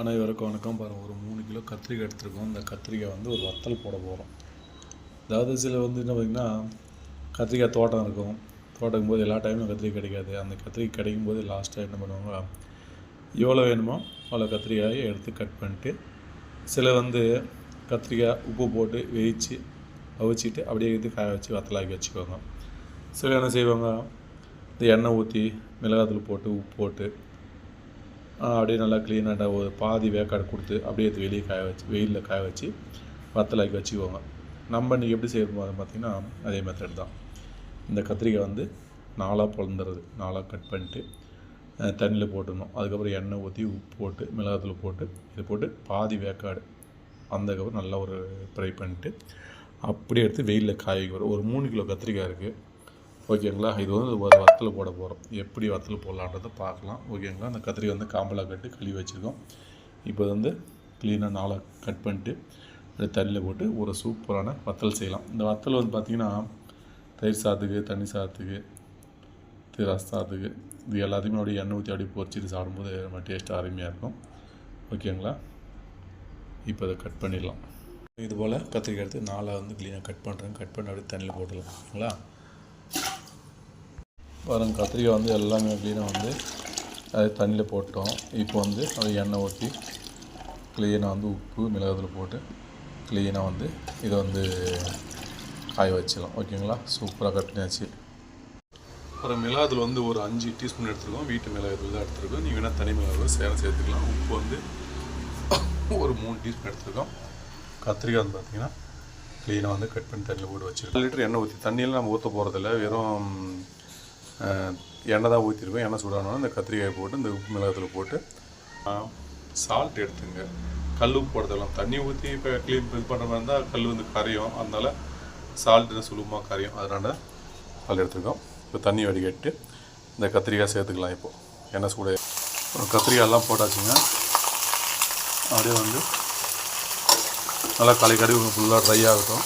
அனைவருக்கும் வணக்கம். பாருங்கள் ஒரு மூணு கிலோ கத்திரிக்காய் எடுத்துருக்கோம். இந்த கத்திரிக்காய் வந்து ஒரு வத்தல் போட போகிறோம் அதாவது சில வந்து என்ன பார்த்திங்கன்னா கத்திரிக்காய் தோட்டம் இருக்கும். தோட்டம் போது எல்லா டைமும் கத்திரிக்காய் கிடைக்காது. அந்த கத்திரிக்காய் கிடைக்கும் போது லாஸ்ட்டாக என்ன பண்ணுவாங்க எவ்வளோ வேணுமோ அவ்வளோ கத்திரிக்காயை எடுத்து கட் பண்ணிட்டு சில வந்து கத்திரிக்காய் உப்பு போட்டு வேவிச்சு அவிச்சிட்டு அப்படியே எடுத்து காய வச்சு வத்தலாக்கி வச்சுக்குவாங்க சில என்ன செய்வாங்க இந்த எண்ணெய் ஊற்றி மிளகாத்தூள் போட்டு உப்பு போட்டு அப்படியே நல்லா க்ளீனாக ஒரு பாதி வேக்காடு கொடுத்து அப்படியே எடுத்து வெளியே காய வச்சு வெயிலில் காய வச்சு வத்தலாக்கி வச்சுக்குவாங்க நம்ம இன்றைக்கி எப்படி செய்யறது பார்த்திங்கன்னா அதே மெத்தட் தான். இந்த கத்திரிக்காய் வந்து நாலாக பிளந்துறது நாலாக கட் பண்ணிட்டு தண்ணியில் போட்டுடணும். அதுக்கப்புறம் எண்ணெய் ஊற்றி உப்பு போட்டு மிளகாத்தூள் போட்டு இது போட்டு பாதி வேக்காடு அந்தக்கப்புறம் நல்லா ஒரு ஃப்ரை பண்ணிட்டு அப்படியே எடுத்து வெயிலில் காய வைக்கிறோம் ஒரு மூணு கிலோ கத்திரிக்காய் இருக்குது ஓகேங்களா? இது வந்து ஒரு வத்தல் போட போகிறோம் எப்படி வத்தல் போடலான்றதை பார்க்கலாம். ஓகேங்களா? அந்த கத்திரி வந்து காம்பலாக கட்டி கழுவி வச்சுருக்கோம். இப்போ வந்து க்ளீனாக நாளாக கட் பண்ணிட்டு அது தண்ணியில் போட்டு ஒரு சூப்பரான வத்தல் செய்யலாம். இந்த வத்தல் வந்து பார்த்திங்கன்னா தயிர் சாதத்துக்கு தண்ணி சாதத்துக்கு இது ரசத்துக்கு இது எல்லாத்தையுமே அப்படியே எண்ணெய் ஊற்றி அப்படியே பொரிச்சிட்டு சாப்பிடும்போது நம்ம டேஸ்ட்டு அருமையாக இருக்கும். ஓகேங்களா? இப்போ அதை கட் பண்ணிடலாம். இது போல் கத்திரிக்காய் எடுத்து நாளாக வந்து க்ளீனாக கட் பண்ணுறேன் கட் பண்ணி அப்படியே தண்ணியில் போட்டுடலாம். ஓகேங்களா? பாருங்க கத்திரிக்காய் வந்து எல்லாமே க்ளீனாக வந்து அது தண்ணியில் போட்டோம். இப்போ வந்து அதை எண்ணெய் ஊற்றி க்ளீனாக வந்து உப்பு மிளகாத்தூள் போட்டு க்ளீனாக வந்து இதை வந்து காய வச்சிடலாம். ஓகேங்களா? சூப்பராக கட் பண்ணியாச்சு அப்புறம் மிளகாத்தூள் வந்து ஒரு அஞ்சு டீஸ்பூன் எடுத்துருக்கோம். வீட்டு மிளகாத்தூள் தான் எடுத்துருக்கோம். நீங்கள் வேணால் தனி மிளகாய் சேரம் சேர்த்துக்கலாம். உப்பு வந்து ஒரு மூணு டீஸ்பூன் எடுத்துருக்கோம். கத்திரிக்காய் வந்து பார்த்திங்கன்னா க்ளீனாக வந்து கட் பண்ணி தண்ணியில் போட்டு வச்சுருக்கோம். லிட்டர் எண்ணெய் ஊற்றி தண்ணியெல்லாம் நம்ம ஊற்ற போகிறதில்ல வெறும் எண்ணெய் தான் ஊற்றிருப்பேன் எண்ணெய் சூடானோன்னா இந்த கத்திரிக்காய் போட்டு இந்த உப்பு மிளகத்தில் போட்டு சால்ட் எடுத்துங்க. கல் உப்பு போடுறதெல்லாம் தண்ணி ஊற்றி இப்போ க்ளீன் இது பண்ணுற மாதிரி இருந்தால் கல் வந்து கரையும். அதனால் சால்ட்டு சுலபமாக கரையும். அதனால் கல் எடுத்துருக்கோம். இப்போ தண்ணி வடிகட்டு இந்த கத்திரிக்காய் சேர்த்துக்கலாம் இப்போது எண்ணெய் சூட அப்புறம் கத்திரிக்காயெல்லாம் போட்டாச்சுங்க. அப்படியே வந்து நல்லா களை கடி ஃபுல்லாக ட்ரை ஆகட்டும்.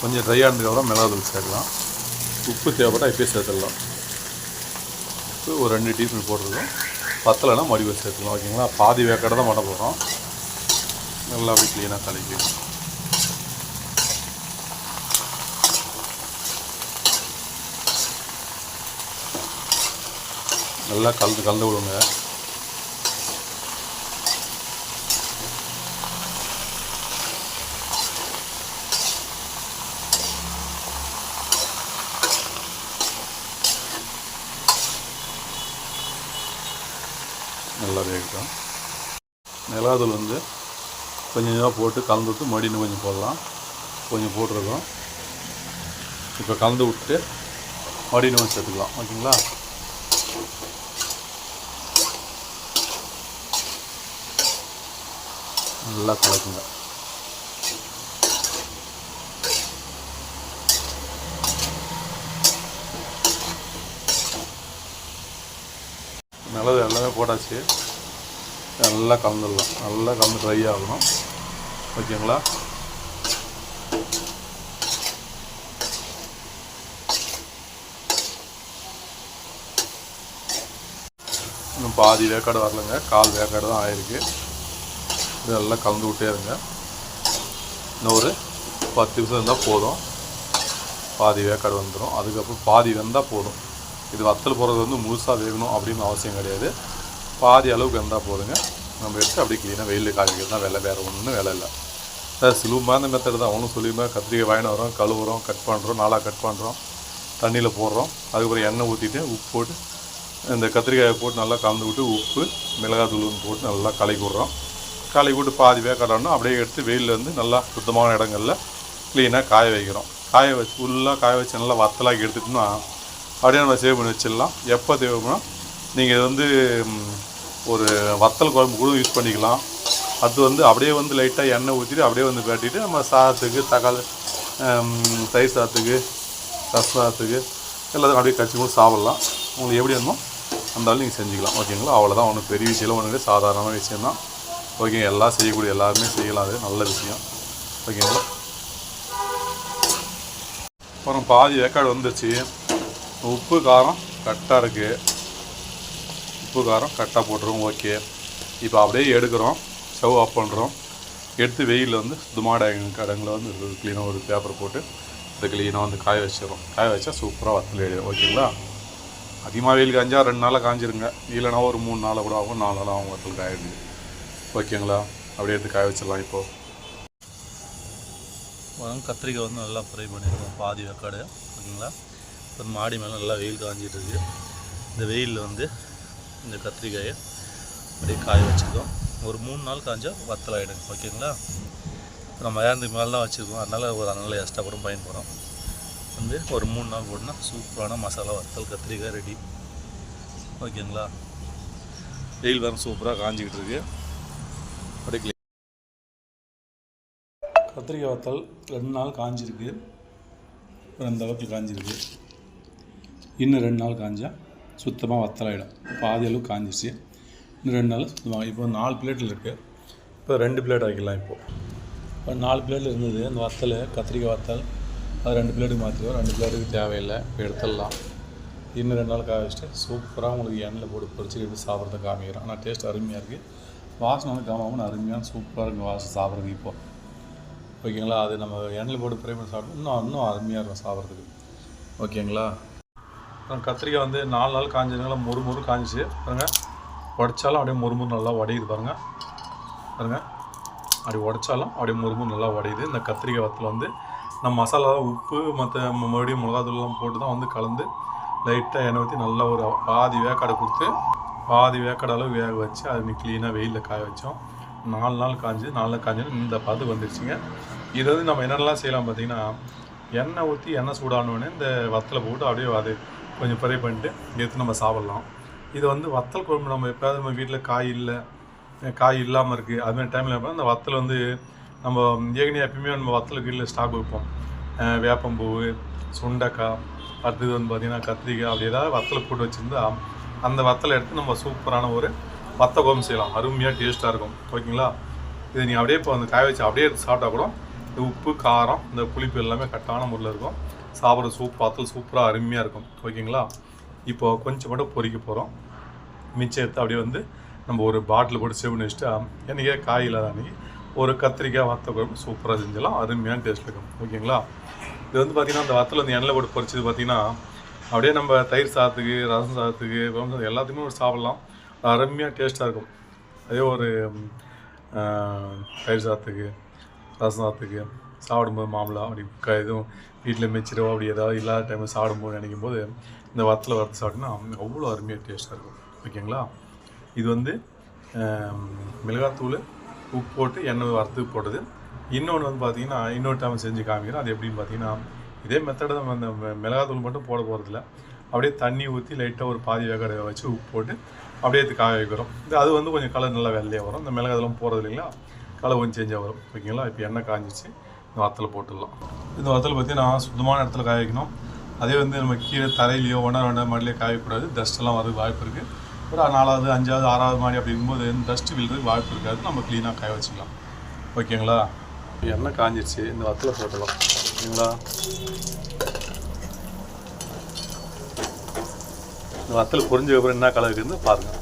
கொஞ்சம் ட்ரை ஆனதுக்கப்புறம் மிளகாத்தூள் சேர்க்கலாம். உப்பு தேவைப்பட்டால் இப்போயே சேர்த்துடலாம். உப்பு ஒரு ரெண்டு டீஸ்பூன் போட்டிருக்கோம். பத்தலைன்னா மறுபடியும் சேர்த்துக்கலாம் ஓகேங்களா? பாதி வேக்காடை தான் பண்ண போகிறோம் நல்லா அப்படி க்ளீனாக கலக்கி நல்லா கலந்து கலந்து விடுங்க. நல்லா வேகட்டும். மிளகாத்தூள் வந்து கொஞ்சம் கொஞ்சமாக போட்டு கலந்து விட்டு மறுபடியும் கொஞ்சம் போடலாம். கொஞ்சம் போட்டிருக்கோம். இப்போ கலந்து விட்டு மடின்னு கொஞ்சம் சேர்த்துக்கலாம். ஓகேங்களா? நல்லா கலக்குங்க. மிளகு எல்லாமே போட்டாச்சு. நல்லா கலந்துடலாம். நல்லா கலந்து ட்ரை ஆகணும். ஓகேங்களா? இன்னும் பாதி வேக்காடு வரலங்க. கால் வேக்காடு தான் ஆயிருக்கு. இதெல்லாம் கலந்து விட்டே இருங்க. இன்னும் ஒரு பத்து நிமிஷம் இருந்தால் போதும். பாதி வேக்காடு வந்துடும் அதுக்கப்புறம் பாதி வெந்தால் போதும். இது வத்தல் போடுறது வந்து முழுசாக வேகணும் அப்படின்னு அவசியம் கிடையாது. பாதி அளவுக்கு வந்தால் போதுங்க. நம்ம எடுத்து அப்படியே க்ளீனாக வெயிலில் காய்க்கிறது தான் வேலை. வேறு ஒன்றும் வேலை இல்லை. சார் சுலபமான மெத்தட் தான். ஒன்றும் சொல்லியுமே கத்திரிக்காய் வாங்கின வரோம் கழுவுறோம் கட் பண்ணுறோம் நாளாக கட் பண்ணுறோம் தண்ணியில் போடுறோம். அதுக்கப்புறம் எண்ணெய் ஊற்றிட்டு உப்பு போட்டு இந்த கத்திரிக்காயை போட்டு நல்லா கலந்து விட்டு உப்பு மிளகாத்தூள் போட்டு நல்லா கலக்கி விட்றோம். கலக்கி விட்டு பாதி வேக்காடணும். அப்படியே எடுத்து வெயிலில் வந்து நல்லா சுத்தமான இடங்களில் க்ளீனாக காய வைக்கிறோம். காய வச்சு ஃபுல்லாக காய வச்சு நல்லா வத்தலாக்கி எடுத்துட்டோம்னா அப்படியே நம்ம சேவ் பண்ணி வச்சிடலாம். எப்போ தேவைப்படும் நீங்கள் இது வந்து ஒரு வத்தல் குழம்பு கூட யூஸ் பண்ணிக்கலாம். அது வந்து அப்படியே வந்து லைட்டாக எண்ணெய் ஊற்றிட்டு அப்படியே வந்து காட்டிட்டு நம்ம சாதத்துக்கு தக்காளி தயிர் சாதத்துக்கு ரசாதத்துக்கு சாதத்துக்கு எல்லாத்தையும் அப்படியே கச்சி கூட சாப்பிட்லாம். உங்களுக்கு எப்படி வேணுமோ அந்த அளவு நீங்கள் செஞ்சுக்கலாம். ஓகேங்களா அவ்வளோதான் ஒன்றும் பெரிய விஷயம் ஒன்று சாதாரணமான விஷயம்தான். ஓகே எல்லாம் செய்யக்கூடிய எல்லாருமே செய்யலாம். அது நல்ல விஷயம். ஓகேங்களா அப்புறம் பாதி வேக்காடு வந்துச்சு உப்பு காரம் கரெக்டாக இருக்குது உப்பு காரம் கரெக்டாக போட்டுருவோம் ஓகே. இப்போ அப்படியே எடுக்கிறோம். ஸ்டவ் ஆஃப் பண்ணுறோம் எடுத்து வெயிலில் வந்து சுத்தமான கடங்களை வந்து க்ளீனாக ஒரு பேப்பர் போட்டு அதை க்ளீனாக வந்து காய வச்சிடறோம். காய வச்சா சூப்பராக வத்தல் எழுதும் ஓகேங்களா? அதிகமாக வெயில் காய்ஞ்சா ரெண்டு நாளில் காய்ஞ்சிருங்க இல்லைனா ஒரு மூணு நாளாக கூட ஆகும். நாலு நாளாக ஆகும் வத்தல் காயிடுது ஓகேங்களா? அப்படியே எடுத்து காய வச்சிடலாம் இப்போது கத்திரிக்காய் வந்து நல்லா ஃப்ரை பண்ணிடுவோம். பாதி வெக்காடு. ஓகேங்களா? இப்போ மாடி மேலே நல்லா வெயில் காஞ்சிட்டு இருக்கு இந்த வெயிலில் வந்து இந்த கத்திரிக்காயை அப்படியே காய வச்சுருக்கோம். ஒரு மூணு நாள் காஞ்சா வத்தல் ஆகிடும் ஓகேங்களா? இப்போ நம்ம மயானத்துக்கு மேலே தான் வச்சுருக்கோம். அதனால் ஒரு அரை நாள் எக்ஸ்ட்ரா கூட பயன் போகிறோம் வந்து ஒரு மூணு நாள் போட்டுனா சூப்பரான மசாலா வத்தல் கத்திரிக்காய் ரெடி ஓகேங்களா? வெயில் வேறு சூப்பராக காஞ்சிக்கிட்டு இருக்கு அப்படியே கத்திரிக்காய் வத்தல் ரெண்டு நாள் காஞ்சிருக்கு. ரெண்டு அளவுக்கு காஞ்சிருக்கு. இன்னும் ரெண்டு நாள் காஞ்சால் சுத்தமாக வத்தலாயிடும். பாதி அளவு காஞ்சிச்சு இன்னும் ரெண்டு நாள் சுத்தமாக இப்போ நாலு பிளேட்டில் இருக்குது இப்போ ரெண்டு பிளேட் ஆக்கிடலாம் இப்போது இப்போ நாலு பிளேட்டில் இருந்தது அந்த வத்தல் கத்திரிக்காய் வத்தல் அது ரெண்டு பிளேட்டுக்கு மாற்றிடுவோம் ரெண்டு பிளேட்டுக்கு தேவையில்லை இப்போ எடுத்துடலாம். இன்னும் ரெண்டு நாள் காய வச்சுட்டு சூப்பராக உங்களுக்கு எண்ணெயில் போட்டு பொறிச்சு எடுத்து சாப்பிட்றத காமிக்கிறோம் ஆனால் டேஸ்ட் அருமையாக இருக்குது வாசனை வந்து காமாமல் அருமையான சூப்பராக இருக்கும் வாசனை சாப்பிட்றதுக்கு இப்போது ஓகேங்களா? அது நம்ம எண்ணெயில் போட்டு ஃப்ரை பண்ணி சாப்பிட்டோம் இன்னும் இன்னும் அருமையாக இருக்கும் சாப்பிட்றதுக்கு. ஓகேங்களா? கத்திரிக்காய் வந்து நாலு நாள் காஞ்சதுனால மொறு மொறு காஞ்சிச்சு. பாருங்கள் உடைச்சாலும் அப்படியே மொறு மொறு நல்லா உடையுது பாருங்கள் பாருங்கள் அப்படி உடைச்சாலும் அப்படியே மொறு மொறு நல்லா உடையுது இந்த கத்திரிக்காய் வத்தில் வந்து நம்ம மசாலா உப்பு மற்ற மறுபடியும் மிளகாத்தூள்லாம் போட்டு தான் வந்து கலந்து லைட்டாக எண்ணெய் ஊற்றி நல்லா ஒரு பாதி வேக்காடை கொடுத்து பாதி வேக்காடு அளவு வேக வச்சு அதை நீ க்ளீனாக வெயிலில் காய வச்சோம். நாலு நாள் காஞ்சு நாலு நாள் காஞ்சு இந்த பார்த்து வந்துருச்சுங்க. இது வந்து நம்ம என்னென்னலாம் செய்யலாம் பார்த்தீங்கன்னா எண்ணெய் ஊற்றி எண்ணெய் சூடானோடனே இந்த வத்தில் போட்டு அப்படியே அது கொஞ்சம் ஃப்ரை பண்ணிட்டு எடுத்து நம்ம சாப்பிட்லாம். இது வந்து வத்தல் குழம்பு நம்ம எப்போயாவது நம்ம வீட்டில் காய் இல்லை காய் இல்லாமல் இருக்குது அதுமாதிரி டைமில் அந்த வத்தல் வந்து நம்ம ஏற்கனவே எப்பயுமே நம்ம வத்தல் வீட்டில் ஸ்டாக் வைப்போம். வேப்பம்பூ சுண்டைக்காய் அடுத்தது வந்து பார்த்திங்கன்னா கத்திரிக்காய் அப்படி ஏதாவது வத்தலை போட்டு வச்சுருந்தா அந்த வத்தலை எடுத்து நம்ம சூப்பரான ஒரு வத்த குழம்பு செய்யலாம். அருமையாக டேஸ்ட்டாக இருக்கும். ஓகேங்களா? இதை நீ அப்படியே இப்போ அந்த காய வச்சு அப்படியே எடுத்து சாப்பிட்டா கூட இந்த உப்பு காரம் இந்த புளிப்பு எல்லாமே கரெக்டான முறையில் இருக்கும். சாப்பிட்ற சூப் வத்தல் சூப்பராக அருமையாக இருக்கும். ஓகேங்களா இப்போ கொஞ்சம் மட்டும் பொறிக்க போகிறோம் மிச்சம் எடுத்து அப்படியே வந்து நம்ம ஒரு பாட்டில் போட்டு சேவ் வச்சுட்டா என்றைக்கே காய் இல்லாத அன்றைக்கி ஒரு கத்திரிக்காய் வத்த குழம்பு சூப்பராக செஞ்சலாம் அருமையான டேஸ்ட் இருக்கும். ஓகேங்களா இது வந்து பார்த்திங்கன்னா அந்த வத்தல் வந்து எண்ணெயில் போட்டு பொரிச்சது பார்த்திங்கன்னா அப்படியே நம்ம தயிர் சாதத்துக்கு ரசம் சாதத்துக்கு குழம்பு எல்லாத்துக்குமே ஒரு சாப்பிட்லாம். அருமையாக டேஸ்ட்டாக இருக்கும். அதே ஒரு தயிர் சாதத்துக்கு ரசம் சாதத்துக்கு சாப்பிடும்போது மாம்பழம் அப்படி க எதுவும் வீட்டில் மிச்சிரோ அப்படி ஏதாவது இல்லாத டைமில் சாப்பிடும்போது நினைக்கும் போது இந்த வத்தலை வறுத்து சாப்பிட்டோன்னா அவ்வளோ அருமையாக டேஸ்ட்டாக இருக்கும். ஓகேங்களா? இது வந்து மிளகாத்தூள் உப்பு போட்டு எண்ணெய் வறுத்து போட்டது. இன்னொன்று வந்து பார்த்தீங்கன்னா இன்னொரு டைம் செஞ்சு காமிக்கிறேன். அது எப்படின்னு பார்த்தீங்கன்னா இதே மெத்தடை நம்ம அந்த மிளகாத்தூள் மட்டும் போட போகிறதில்ல அப்படியே தண்ணி ஊற்றி லைட்டாக ஒரு பாதி வேக வச்சு உப்பு போட்டு அப்படியே எடுத்து காய வைக்கிறோம். இது அது வந்து கொஞ்சம் கலர் நல்லா வெள்ளையாக வரும். இந்த மிளகாத்தூளும் போகிறது இல்லைங்களா கலர் கொஞ்சம் சேஞ்சாக வரும். ஓகேங்களா? இப்போ எண்ணெய் காஞ்சிச்சு இந்த வத்தலை போட்டுடலாம். இந்த வத்தலை பார்த்தீங்கன்னா சுத்தமான இடத்துல காய வைக்கணும். அதே வந்து நம்ம கீழே தரையிலையோ ஒன்றா ரெண்டாவது மாடிலையோ காயக்கூடாது. டஸ்ட்டெல்லாம் வரதுக்கு வாய்ப்பு இருக்குது ஒரு நாலாவது அஞ்சாவது ஆறாவது மாடி அப்படிங்கும்போது டஸ்ட்டு விழுறதுக்கு வாய்ப்பு இருக்காது. நம்ம க்ளீனாக காய வச்சுக்கலாம். ஓகேங்களா? எண்ணெய் காஞ்சிருச்சு. இந்த வத்தலை போட்டுடலாம். ஓகேங்களா? இந்த வத்தல் பொரிஞ்ச என்ன கலர் இருக்குன்னு பாருங்கள்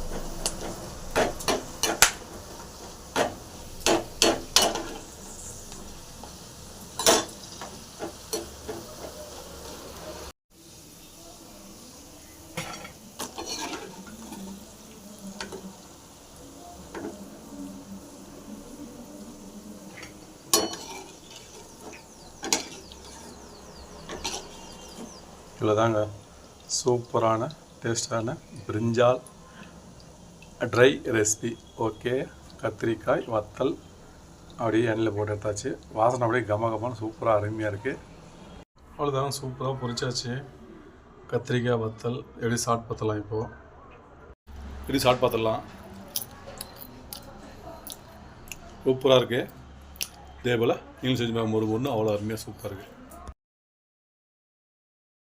இவ்வளோதாங்க சூப்பரான டேஸ்டான பிரிஞ்சால் ட்ரை ரெசிபி. ஓகே. கத்திரிக்காய் வத்தல் அப்படியே எண்ணெயில் போட்டு எடுத்தாச்சு. வாசனை அப்படியே கம கமான சூப்பராக அருமையாக இருக்குது அவ்வளோதாங்க சூப்பராக பொரிச்சாச்சு. கத்திரிக்காய் வத்தல் எப்படி சாட் பத்தலாம் இப்போது எப்படி சாட் பார்த்துடலாம் சூப்பராக இருக்குது இதே போல் நீங்களும் செஞ்சு பாருங்க. ஒரு ஒன்று அவ்வளோ அருமையாக சூப்பராக இருக்குது